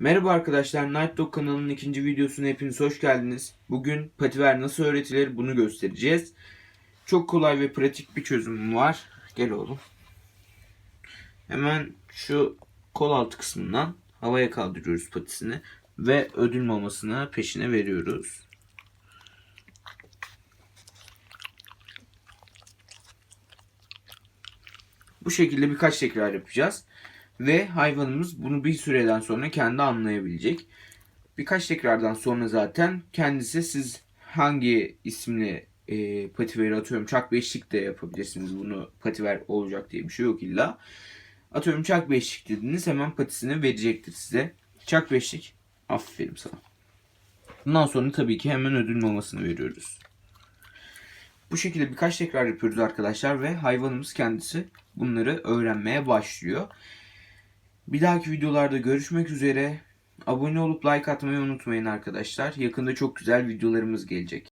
Merhaba arkadaşlar, Night Dog kanalının ikinci videosuna hepiniz hoş geldiniz. Bugün pativer nasıl öğretilir bunu göstereceğiz. Çok kolay ve pratik bir çözüm var. Gel oğlum. Hemen şu kol altı kısmından havaya kaldırıyoruz patisini ve ödül mamasını peşine veriyoruz. Bu şekilde birkaç tekrar yapacağız. Ve hayvanımız bunu bir süreden sonra kendi anlayabilecek. Birkaç tekrardan sonra zaten kendisi siz hangi isimli e, pativeri atıyorum çak beşlik de yapabilirsiniz. Bunu pativer olacak diye bir şey yok illa. Atıyorum çak beşlik dediniz hemen patisini verecektir size. Çak beşlik. Aferin sana. Bundan sonra tabii ki hemen ödül mamasını veriyoruz. Bu şekilde birkaç tekrar yapıyoruz arkadaşlar ve hayvanımız kendisi bunları öğrenmeye başlıyor. Bir dahaki videolarda görüşmek üzere. Abone olup like atmayı unutmayın arkadaşlar. Yakında çok güzel videolarımız gelecek.